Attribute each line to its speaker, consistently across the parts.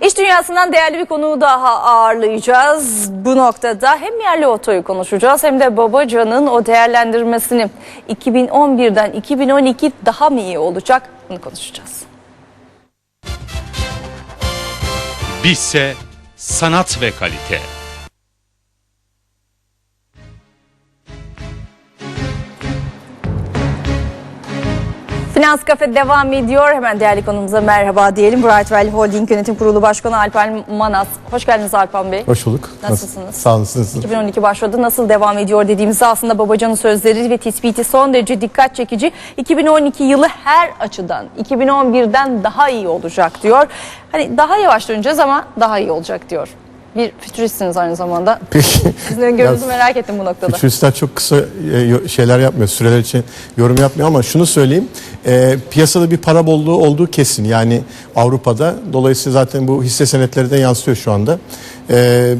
Speaker 1: İş dünyasından değerli bir konuğu daha ağırlayacağız. Bu noktada hem yerli otoyu konuşacağız hem de Babacan'ın o değerlendirmesini 2011'den 2012 daha mı iyi olacak bunu konuşacağız.
Speaker 2: Bizse sanat ve kalite.
Speaker 1: Finans Kafe devam ediyor. Hemen değerli konumuza merhaba diyelim. Brightwell Holding Yönetim Kurulu Başkanı Alpan Manas. Hoş geldiniz Alpan Bey.
Speaker 3: Hoş bulduk.
Speaker 1: Nasılsınız?
Speaker 3: Nasıl- Sağ olun. siz nasılsınız?
Speaker 1: 2012 başladı. Nasıl devam ediyor dediğimizde aslında Babacan'ın sözleri ve tespiti son derece dikkat çekici. 2012 yılı her açıdan 2011'den daha iyi olacak diyor. Hani daha yavaş döneceğiz ama daha iyi olacak diyor. Bir fütüristsiniz aynı zamanda.
Speaker 3: Peki.
Speaker 1: Sizin öngörünüzü merak ettim bu noktada.
Speaker 3: Fütüristler çok kısa e, şeyler yapmıyor. Süreler için yorum yapmıyor ama şunu söyleyeyim. E, piyasada bir para bolluğu olduğu kesin. Yani Avrupa'da. Dolayısıyla zaten bu hisse senetleri de yansıyor şu anda. E,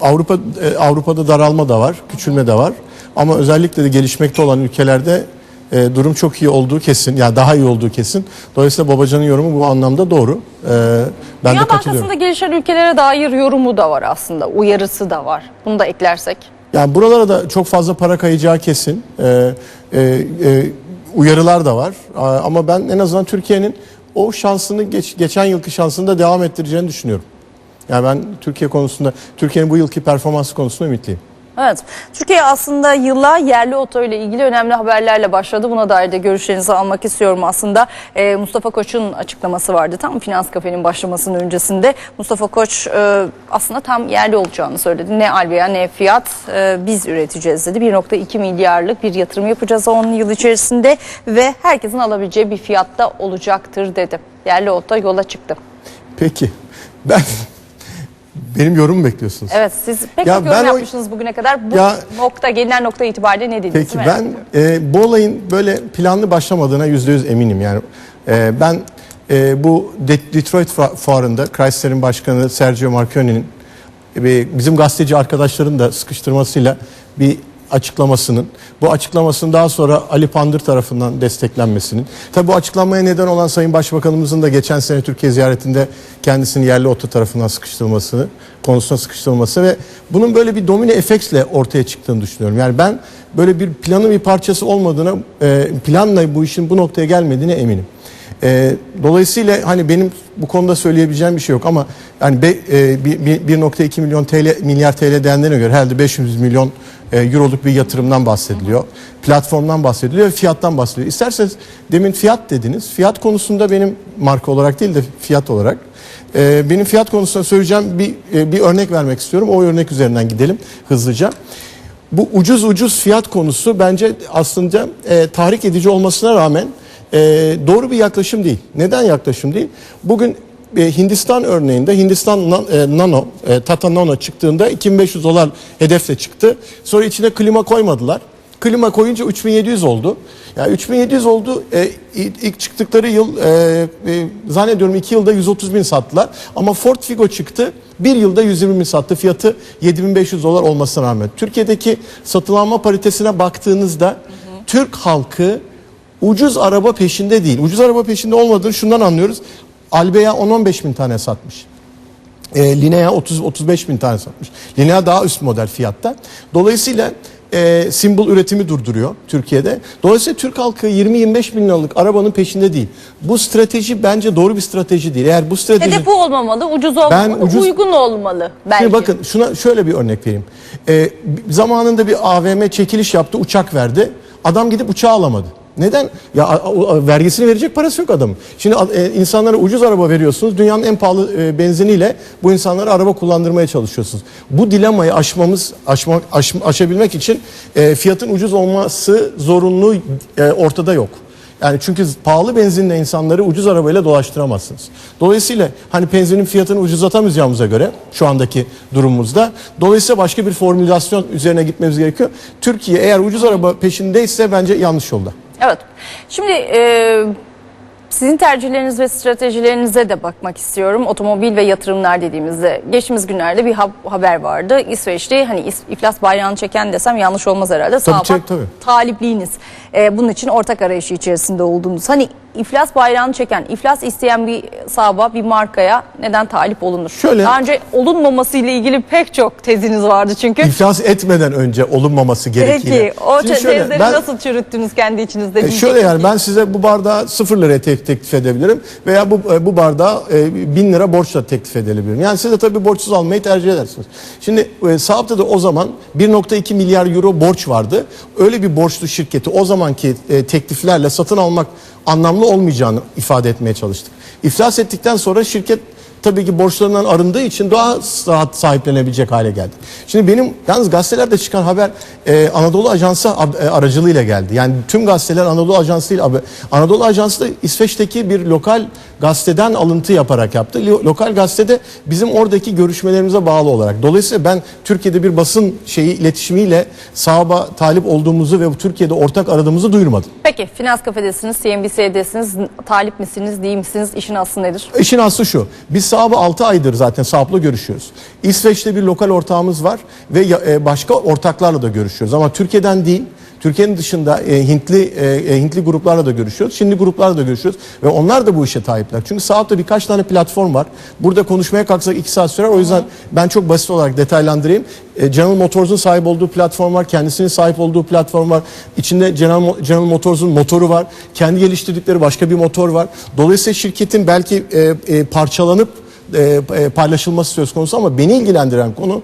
Speaker 3: Avrupa e, Avrupa'da daralma da var, küçülme de var. Ama özellikle de gelişmekte olan ülkelerde e, durum çok iyi olduğu kesin. Yani daha iyi olduğu kesin. Dolayısıyla Babacan'ın yorumu bu anlamda doğru. E, ben
Speaker 1: Dünya
Speaker 3: de katılıyorum.
Speaker 1: Bankası'nda gelişen ülkelere dair yorumu da var aslında. Uyarısı da var. Bunu da eklersek.
Speaker 3: Yani buralara da çok fazla para kayacağı kesin. Ee, e, e, uyarılar da var. Aa, Ama ben en azından Türkiye'nin o şansını geç- geçen yılki şansını da devam ettireceğini düşünüyorum. Yani ben Türkiye konusunda, Türkiye'nin bu yılki performansı konusunda ümitliyim.
Speaker 1: Evet. Türkiye aslında yıla yerli oto ile ilgili önemli haberlerle başladı. Buna dair de görüşlerinizi almak istiyorum aslında. Ee, Mustafa Koç'un açıklaması vardı tam finans kafenin başlamasının öncesinde. Mustafa Koç e, aslında tam yerli olacağını söyledi. Ne al veya ne fiyat e, biz üreteceğiz dedi. 1.2 milyarlık bir yatırım yapacağız 10 yıl içerisinde ve herkesin alabileceği bir fiyatta olacaktır dedi. Yerli oto yola çıktı.
Speaker 3: Peki. Ben benim yorumumu bekliyorsunuz.
Speaker 1: Evet siz pek
Speaker 3: Ya
Speaker 1: çok yorum
Speaker 3: ben o-
Speaker 1: yapmışsınız bugüne kadar. Bu
Speaker 3: Ya-
Speaker 1: nokta gelinen nokta itibariyle ne dediğinizi
Speaker 3: Peki ben e, bu olayın böyle planlı başlamadığına yüzde yüz eminim. Yani e, ben e, bu De- Detroit fu- fuarında Chrysler'in başkanı Sergio Marconi'nin ve bizim gazeteci arkadaşların da sıkıştırmasıyla bir açıklamasının, bu açıklamasının daha sonra Ali Pandır tarafından desteklenmesinin, tabi bu açıklanmaya neden olan Sayın Başbakanımızın da geçen sene Türkiye ziyaretinde kendisini yerli otu tarafından sıkıştırılmasını, konusuna sıkıştırılması ve bunun böyle bir domino efektle ortaya çıktığını düşünüyorum. Yani ben böyle bir planın bir parçası olmadığına, e, planla bu işin bu noktaya gelmediğine eminim. E, dolayısıyla hani benim bu konuda söyleyebileceğim bir şey yok ama yani e, bir- bir- 1.2 milyon TL milyar TL değerlerine göre herhalde 500 milyon e, euroluk bir yatırımdan bahsediliyor. Platformdan bahsediliyor fiyattan bahsediliyor. İsterseniz demin fiyat dediniz. Fiyat konusunda benim marka olarak değil de fiyat olarak e, benim fiyat konusunda söyleyeceğim bir e, bir örnek vermek istiyorum. O örnek üzerinden gidelim hızlıca. Bu ucuz ucuz fiyat konusu bence aslında e, tahrik edici olmasına rağmen e, doğru bir yaklaşım değil. Neden yaklaşım değil? Bugün Hindistan örneğinde Hindistan e, Nano, e, Tata Nano çıktığında 2500 dolar hedefle çıktı. Sonra içine klima koymadılar. Klima koyunca 3700 oldu. Yani 3700 oldu. E, ilk çıktıkları yıl e, e, zannediyorum 2 yılda 130 bin sattılar. Ama Ford Figo çıktı. Bir yılda 120 bin sattı. Fiyatı 7500 dolar olmasına rağmen. Türkiye'deki satılanma paritesine baktığınızda Türk halkı ucuz araba peşinde değil. Ucuz araba peşinde olmadığını şundan anlıyoruz. Albea 10-15 bin tane satmış. E, Linea 30-35 bin tane satmış. Linea daha üst model fiyatta. Dolayısıyla e, Symbol üretimi durduruyor Türkiye'de. Dolayısıyla Türk halkı 20-25 bin liralık arabanın peşinde değil. Bu strateji bence doğru bir strateji değil. Eğer bu strateji...
Speaker 1: Hedef bu olmamalı, ucuz olmamalı,
Speaker 3: ucuz-
Speaker 1: uygun olmalı belki.
Speaker 3: Şimdi bakın şuna şöyle bir örnek vereyim. Ee, zamanında bir AVM çekiliş yaptı, uçak verdi. Adam gidip uçağı alamadı. Neden? Ya a- vergisini verecek parası yok adamın. Şimdi e, insanlara ucuz araba veriyorsunuz. Dünyanın en pahalı e, benziniyle bu insanlara araba kullandırmaya çalışıyorsunuz. Bu dilemayı aşmamız aşma, aş- aşabilmek için e, fiyatın ucuz olması zorunluluğu e, ortada yok. Yani çünkü pahalı benzinle insanları ucuz arabayla dolaştıramazsınız. Dolayısıyla hani benzinin fiyatını ucuzlatamayacağımıza göre şu andaki durumumuzda dolayısıyla başka bir formülasyon üzerine gitmemiz gerekiyor. Türkiye eğer ucuz araba peşindeyse bence yanlış yolda.
Speaker 1: Evet. Şimdi e, Sizin tercihleriniz ve stratejilerinize de bakmak istiyorum. Otomobil ve yatırımlar dediğimizde geçtiğimiz günlerde bir hab- haber vardı. İsveç'te hani iflas bayrağını çeken desem yanlış olmaz herhalde. Sağ
Speaker 3: çek, tabii.
Speaker 1: talipliğiniz. Ee, bunun için ortak arayışı içerisinde olduğunuz. Hani iflas bayrağını çeken, iflas isteyen bir sahaba, bir markaya neden talip olunur?
Speaker 3: Şöyle-
Speaker 1: Daha önce olunmaması ile ilgili pek çok teziniz vardı çünkü.
Speaker 3: İflas etmeden önce olunmaması gerekiyor.
Speaker 1: Peki o
Speaker 3: şöyle,
Speaker 1: tezleri
Speaker 3: ben-
Speaker 1: nasıl çürüttünüz kendi içinizde?
Speaker 3: E, şöyle yani ben size bu bardağı 0 liraya te- teklif edebilirim veya bu e, bu bardağı e, 1000 lira borçla teklif edebilirim. Yani siz de tabii borçsuz almayı tercih edersiniz. Şimdi e, Saab'da da o zaman 1.2 milyar euro borç vardı. Öyle bir borçlu şirketi o zamanki e, tekliflerle satın almak anlamlı olmayacağını ifade etmeye çalıştık. İflas ettikten sonra şirket tabii ki borçlarından arındığı için daha rahat sahiplenebilecek hale geldi. Şimdi benim yalnız gazetelerde çıkan haber e, Anadolu Ajansı e, aracılığıyla geldi. Yani tüm gazeteler Anadolu Ajansı abi. Anadolu Ajansı da İsveç'teki bir lokal gazeteden alıntı yaparak yaptı. Lo- lokal gazetede bizim oradaki görüşmelerimize bağlı olarak. Dolayısıyla ben Türkiye'de bir basın şeyi iletişimiyle sahaba talip olduğumuzu ve Türkiye'de ortak aradığımızı duyurmadım.
Speaker 1: Peki finans kafedesiniz, CNBC'desiniz, talip misiniz, değil misiniz, işin aslı nedir?
Speaker 3: İşin aslı şu. Biz Saab'ı 6 aydır zaten Saab'la görüşüyoruz. İsveç'te bir lokal ortağımız var ve e, başka ortaklarla da görüşüyoruz. Ama Türkiye'den değil, Türkiye'nin dışında e, Hintli e, e, Hintli gruplarla da görüşüyoruz. Çinli gruplarla da görüşüyoruz ve onlar da bu işe sahipler. Çünkü Saab'da birkaç tane platform var. Burada konuşmaya kalksak 2 saat sürer. O yüzden ben çok basit olarak detaylandırayım. E, General Motors'un sahip olduğu platform var. Kendisinin sahip olduğu platform var. İçinde General, General Motors'un motoru var. Kendi geliştirdikleri başka bir motor var. Dolayısıyla şirketin belki e, e, parçalanıp e, e, paylaşılması söz konusu ama beni ilgilendiren konu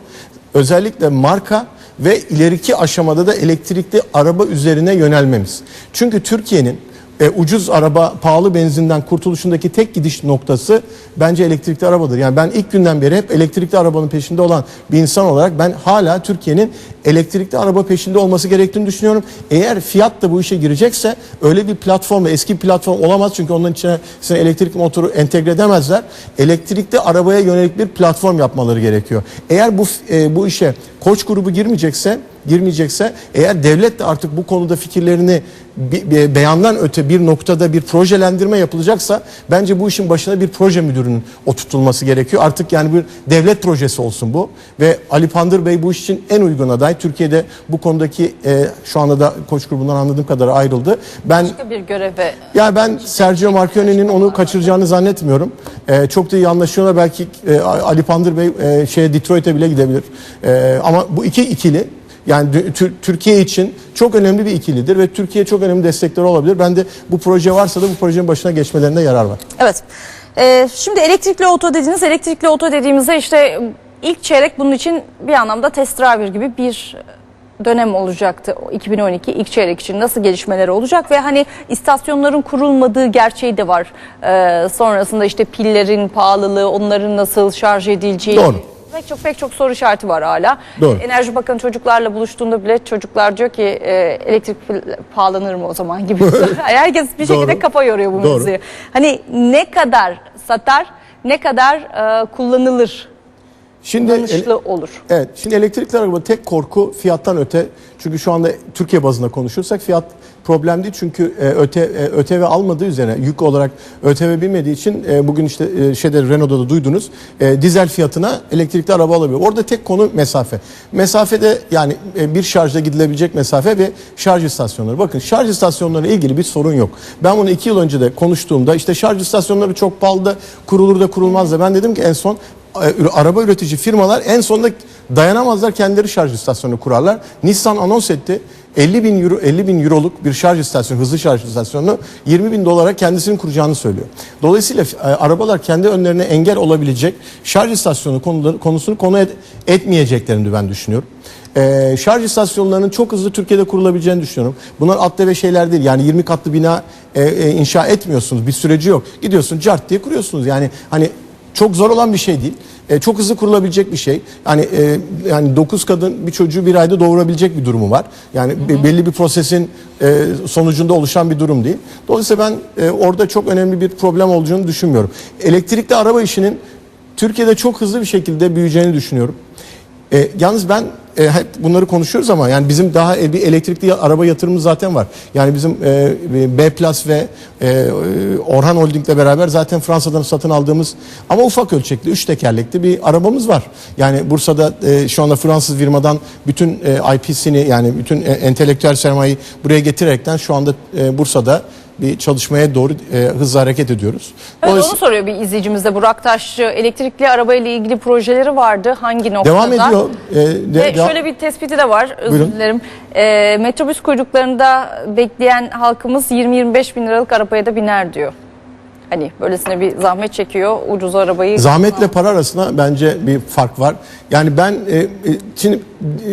Speaker 3: özellikle marka ve ileriki aşamada da elektrikli araba üzerine yönelmemiz. Çünkü Türkiye'nin e, ucuz araba, pahalı benzinden kurtuluşundaki tek gidiş noktası bence elektrikli arabadır. Yani ben ilk günden beri hep elektrikli arabanın peşinde olan bir insan olarak ben hala Türkiye'nin elektrikli araba peşinde olması gerektiğini düşünüyorum. Eğer fiyat da bu işe girecekse öyle bir platform, eski bir platform olamaz çünkü onun içine elektrik motoru entegre edemezler. Elektrikli arabaya yönelik bir platform yapmaları gerekiyor. Eğer bu e, bu işe koç grubu girmeyecekse girmeyecekse eğer devlet de artık bu konuda fikirlerini beyandan öte bir noktada bir projelendirme yapılacaksa bence bu işin başına bir proje müdürünün oturtulması gerekiyor. Artık yani bir devlet projesi olsun bu ve Ali Pandır Bey bu iş için en uygun aday. Türkiye'de bu konudaki e, şu anda da koç grubundan anladığım kadar ayrıldı. Ben
Speaker 1: Başka bir göreve
Speaker 3: ya ben Sergio Marchionne'nin onu kaçıracağını zannetmiyorum. Ee, çok da iyi anlaşıyorlar. Belki e, Ali Pandır Bey e, şeye Detroit'e bile gidebilir. Ee, ama bu iki ikili yani Türkiye için çok önemli bir ikilidir ve Türkiye çok önemli destekleri olabilir. Ben de bu proje varsa da bu projenin başına geçmelerinde yarar var.
Speaker 1: Evet. Ee, şimdi elektrikli oto dediniz. Elektrikli oto dediğimizde işte ilk çeyrek bunun için bir anlamda test driver gibi bir dönem olacaktı. O 2012 ilk çeyrek için nasıl gelişmeler olacak ve hani istasyonların kurulmadığı gerçeği de var. Ee, sonrasında işte pillerin pahalılığı, onların nasıl şarj edileceği.
Speaker 3: Doğru.
Speaker 1: Pek çok pek çok soru işareti var hala.
Speaker 3: Doğru.
Speaker 1: Enerji Bakanı çocuklarla buluştuğunda bile çocuklar diyor ki e, elektrik pahalanır mı o zaman gibi. Herkes bir şekilde
Speaker 3: Doğru.
Speaker 1: kafa yoruyor bu
Speaker 3: Doğru.
Speaker 1: Hani ne kadar satar, ne kadar e, kullanılır,
Speaker 3: Şimdi
Speaker 1: kullanışlı olur.
Speaker 3: Evet. Şimdi elektrikli araba tek korku fiyattan öte. Çünkü şu anda Türkiye bazında konuşursak fiyat problem değil. Çünkü e, öte e, ÖTV almadığı üzerine yük olarak ÖTV bilmediği için e, bugün işte e, şeyde Renault'da da duydunuz. E, dizel fiyatına elektrikli araba alabiliyor. Orada tek konu mesafe. Mesafede yani e, bir şarjda gidilebilecek mesafe ve şarj istasyonları. Bakın şarj istasyonları ilgili bir sorun yok. Ben bunu iki yıl önce de konuştuğumda işte şarj istasyonları çok pahalı da kurulur da kurulmaz da ben dedim ki en son araba üretici firmalar en sonunda dayanamazlar kendileri şarj istasyonu kurarlar. Nissan anons etti. 50 bin euro 50 bin euroluk bir şarj istasyonu, hızlı şarj istasyonunu 20 bin dolara kendisinin kuracağını söylüyor. Dolayısıyla e, arabalar kendi önlerine engel olabilecek şarj istasyonu konuları, konusunu konu et, etmeyeceklerini ben düşünüyorum. E, şarj istasyonlarının çok hızlı Türkiye'de kurulabileceğini düşünüyorum. Bunlar atlı ve şeyler değil. Yani 20 katlı bina e, e, inşa etmiyorsunuz. Bir süreci yok. Gidiyorsun cart diye kuruyorsunuz. Yani hani çok zor olan bir şey değil. E, çok hızlı kurulabilecek bir şey. Yani e, yani 9 kadın bir çocuğu bir ayda doğurabilecek bir durumu var. Yani be- belli bir prosesin e, sonucunda oluşan bir durum değil. Dolayısıyla ben e, orada çok önemli bir problem olduğunu düşünmüyorum. Elektrikli araba işinin Türkiye'de çok hızlı bir şekilde büyüyeceğini düşünüyorum. E, yalnız ben e, hep bunları konuşuyoruz ama yani bizim daha e, bir elektrikli araba yatırımımız zaten var. Yani bizim e, B Plus ve e, Orhan Holding'le beraber zaten Fransa'dan satın aldığımız ama ufak ölçekli, üç tekerlekli bir arabamız var. Yani Bursa'da e, şu anda Fransız firmadan bütün e, IP'sini yani bütün e, entelektüel sermayeyi buraya getirerekten şu anda e, Bursa'da bir çalışmaya doğru e, hızla hareket ediyoruz.
Speaker 1: Evet,
Speaker 3: Dolayısıyla-
Speaker 1: onu soruyor bir izleyicimiz de Burak Taşçı. Elektrikli arabayla ilgili projeleri vardı. Hangi noktada?
Speaker 3: Devam ediyor. E, de-
Speaker 1: Ve
Speaker 3: devam-
Speaker 1: şöyle bir tespiti de var. Özür
Speaker 3: Buyurun.
Speaker 1: dilerim. Ee, metrobüs kuyruklarında bekleyen halkımız 20-25 bin liralık arabaya da biner diyor. Hani böylesine bir zahmet çekiyor ucuz arabayı.
Speaker 3: Zahmetle para arasında bence bir fark var. Yani ben e, e, şimdi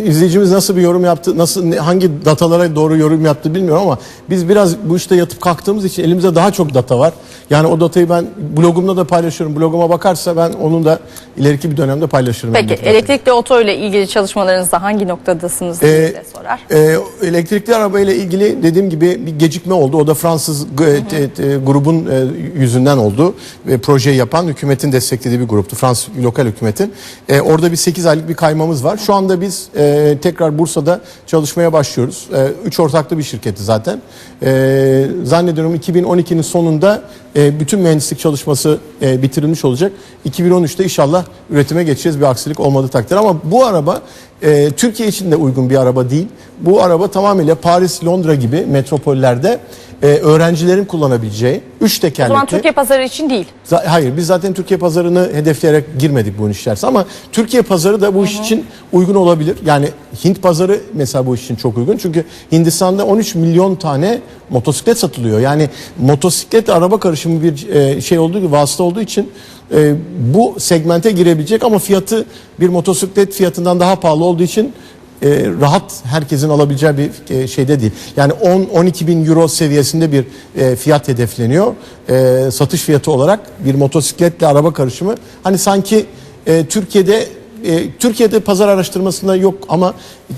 Speaker 3: izleyicimiz nasıl bir yorum yaptı, nasıl hangi datalara doğru yorum yaptı bilmiyorum ama biz biraz bu işte yatıp kalktığımız için elimizde daha çok data var. Yani o datayı ben blogumda da paylaşıyorum. Bloguma bakarsa ben onun da ileriki bir dönemde paylaşırım.
Speaker 1: Peki elektrikli oto ile ilgili çalışmalarınızda hangi noktadasınız diye
Speaker 3: Ee,
Speaker 1: sorar.
Speaker 3: Ee, elektrikli arabayla ilgili dediğim gibi bir gecikme oldu. O da Fransız te- te- grubun e, yüzünden oldu. Ve projeyi yapan hükümetin desteklediği bir gruptu. Fransız lokal hükümetin. Ee, orada bir 8 aylık bir kaymamız var. Şu anda biz e, tekrar Bursa'da çalışmaya başlıyoruz. E, üç ortaklı bir şirketi zaten. E, zannediyorum 2012'nin sonunda e, bütün mühendislik çalışması e, bitirilmiş olacak. 2013'te inşallah üretime geçeceğiz bir aksilik olmadığı takdirde. Ama bu araba e, Türkiye için de uygun bir araba değil. Bu araba tamamıyla Paris, Londra gibi metropollerde e, öğrencilerin kullanabileceği üç
Speaker 1: O
Speaker 3: tekerlekli.
Speaker 1: zaman Türkiye pazarı için değil.
Speaker 3: Hayır biz zaten Türkiye pazarını hedefleyerek girmedik bu iş içerisine ama Türkiye pazarı da bu iş için uygun olabilir. Yani Hint pazarı mesela bu iş için çok uygun. Çünkü Hindistan'da 13 milyon tane motosiklet satılıyor. Yani motosiklet araba karışımı bir e, şey olduğu gibi vasıta olduğu için e, bu segmente girebilecek ama fiyatı bir motosiklet fiyatından daha pahalı olduğu için e, rahat herkesin alabileceği bir e, şeyde değil. Yani 10-12 bin euro seviyesinde bir e, fiyat hedefleniyor. E, satış fiyatı olarak bir motosikletle araba karışımı. Hani sanki e, Türkiye'de e, Türkiye'de pazar araştırmasında yok ama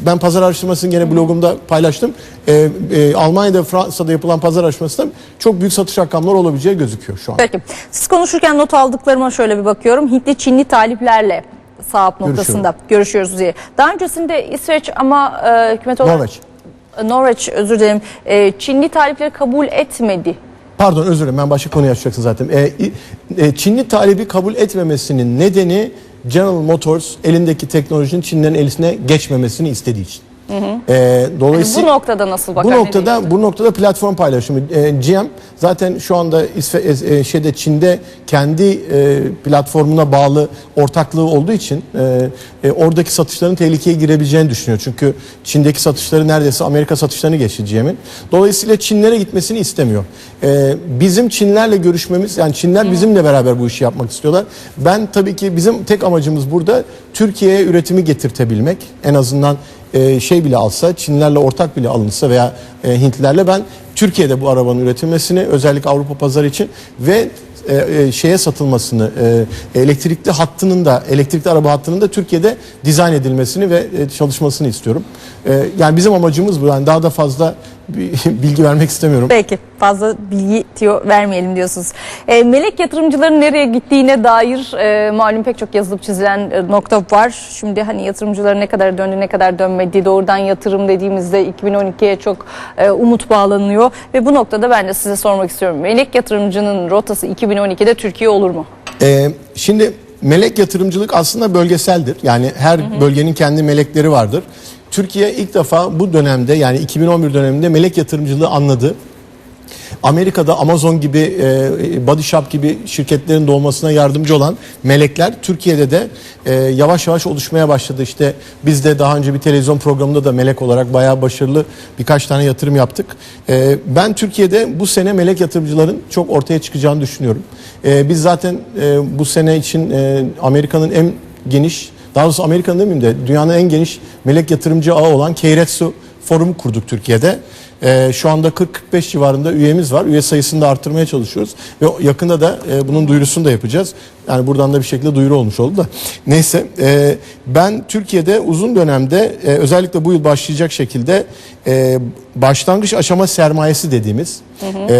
Speaker 3: ben pazar araştırmasını gene blogumda paylaştım. E, e, Almanya'da Fransa'da yapılan pazar araştırmasında çok büyük satış rakamları olabileceği gözüküyor şu an.
Speaker 1: Peki. Siz konuşurken not aldıklarıma şöyle bir bakıyorum. Hintli Çinli taliplerle sahip noktasında görüşüyoruz diye. Daha öncesinde İsveç ama e, hükümet olarak...
Speaker 3: Norveç.
Speaker 1: Norveç özür dilerim. E, Çinli talipleri kabul etmedi.
Speaker 3: Pardon özür dilerim ben başka konuyu açacaksın zaten. İ- e, Çinli talebi kabul etmemesinin nedeni General Motors elindeki teknolojinin Çinlerin elisine geçmemesini istediği için. Ee,
Speaker 1: Yani
Speaker 3: dolayısıyla
Speaker 1: bu noktada nasıl bakar?
Speaker 3: bu noktada bu noktada platform paylaşımı e, GM zaten şu anda İsve, e, şeyde Çin'de kendi e, platformuna bağlı ortaklığı olduğu için e, e, oradaki satışların tehlikeye girebileceğini düşünüyor. Çünkü Çin'deki satışları neredeyse Amerika satışlarını geçti GM'in. Dolayısıyla Çinlere gitmesini istemiyor. E, bizim Çinlerle görüşmemiz yani Çinler bizimle beraber bu işi yapmak istiyorlar. Ben tabii ki bizim tek amacımız burada Türkiye'ye üretimi getirtebilmek. En azından e, şey bile alsa, Çinlerle ortak bile alınsa veya e, Hintlilerle ben Türkiye'de bu arabanın üretilmesini özellikle Avrupa pazarı için ve e, e, şeye satılmasını, e, elektrikli hattının da elektrikli araba hattının da Türkiye'de dizayn edilmesini ve e, çalışmasını istiyorum. E, yani bizim amacımız bu. Yani daha da fazla bilgi vermek istemiyorum.
Speaker 1: Peki fazla bilgi tiyo vermeyelim diyorsunuz. E, melek yatırımcıların nereye gittiğine dair e, malum pek çok yazılıp çizilen e, nokta var. Şimdi hani yatırımcıların ne kadar döndü ne kadar dönmedi doğrudan yatırım dediğimizde 2012'ye çok e, umut bağlanıyor. Ve bu noktada ben de size sormak istiyorum. Melek yatırımcının rotası 2012'de Türkiye olur mu?
Speaker 3: Ee, şimdi melek yatırımcılık aslında bölgeseldir. Yani her bölgenin kendi melekleri vardır. Türkiye ilk defa bu dönemde yani 2011 döneminde melek yatırımcılığı anladı. Amerika'da Amazon gibi, e, Body Shop gibi şirketlerin doğmasına yardımcı olan melekler Türkiye'de de e, yavaş yavaş oluşmaya başladı. İşte biz de daha önce bir televizyon programında da melek olarak bayağı başarılı birkaç tane yatırım yaptık. E, ben Türkiye'de bu sene melek yatırımcıların çok ortaya çıkacağını düşünüyorum. E, biz zaten e, bu sene için e, Amerika'nın en geniş, daha doğrusu Amerika'nın demeyeyim de dünyanın en geniş melek yatırımcı ağı olan Keiretsu Forum kurduk Türkiye'de. E, şu anda 40-45 civarında üyemiz var. Üye sayısını da arttırmaya çalışıyoruz. Ve yakında da e, bunun duyurusunu da yapacağız. Yani buradan da bir şekilde duyuru olmuş oldu da. Neyse e, ben Türkiye'de uzun dönemde e, özellikle bu yıl başlayacak şekilde e, başlangıç aşama sermayesi dediğimiz e,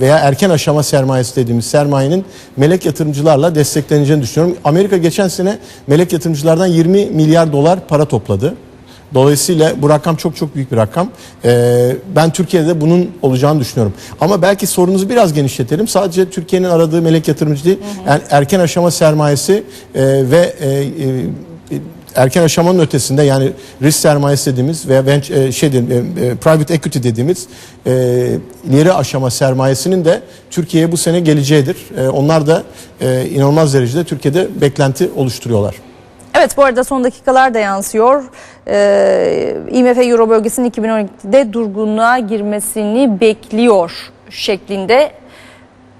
Speaker 3: veya erken aşama sermayesi dediğimiz sermayenin melek yatırımcılarla destekleneceğini düşünüyorum. Amerika geçen sene melek yatırımcılardan 20 milyar dolar para topladı. Dolayısıyla bu rakam çok çok büyük bir rakam. Ee, ben Türkiye'de bunun olacağını düşünüyorum. Ama belki sorunuzu biraz genişletelim. Sadece Türkiye'nin aradığı melek yatırımcı değil, yani erken aşama sermayesi e, ve e, e, erken aşamanın ötesinde yani risk sermayesi dediğimiz veya venture, şey e, private equity dediğimiz e, ileri aşama sermayesinin de Türkiye'ye bu sene geleceğidir. E, onlar da e, inanılmaz derecede Türkiye'de beklenti oluşturuyorlar.
Speaker 1: Evet bu arada son dakikalar da yansıyor. Ee, IMF Euro bölgesinin 2012'de durgunluğa girmesini bekliyor şeklinde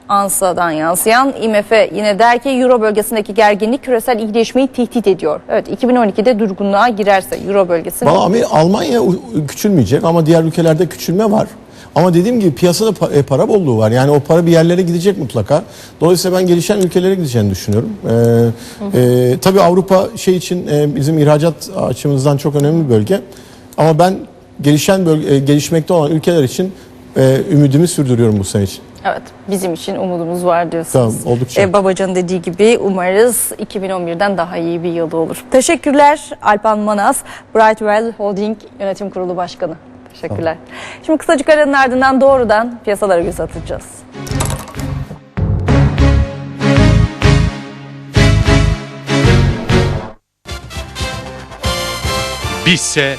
Speaker 1: ANSA'dan yansıyan IMF yine der ki Euro bölgesindeki gerginlik küresel iyileşmeyi tehdit ediyor. Evet 2012'de durgunluğa girerse Euro bölgesinde
Speaker 3: Amer- Almanya küçülmeyecek ama diğer ülkelerde küçülme var. Ama dediğim gibi piyasada e, para bolluğu var. Yani o para bir yerlere gidecek mutlaka. Dolayısıyla ben gelişen ülkelere gideceğini düşünüyorum. Ee, e, tabii Avrupa şey için e, bizim ihracat açımızdan çok önemli bir bölge. Ama ben gelişen bölge, e, gelişmekte olan ülkeler için e, ümidimi sürdürüyorum bu sene için.
Speaker 1: Evet bizim için umudumuz var diyorsunuz.
Speaker 3: Tamam, oldukça.
Speaker 1: Ee, Babacan dediği gibi umarız 2011'den daha iyi bir yıl olur. Teşekkürler Alpan Manas, Brightwell Holding Yönetim Kurulu Başkanı. Teşekkürler. Şimdi kısacık aranın ardından doğrudan piyasalara göz atacağız.
Speaker 2: Bizse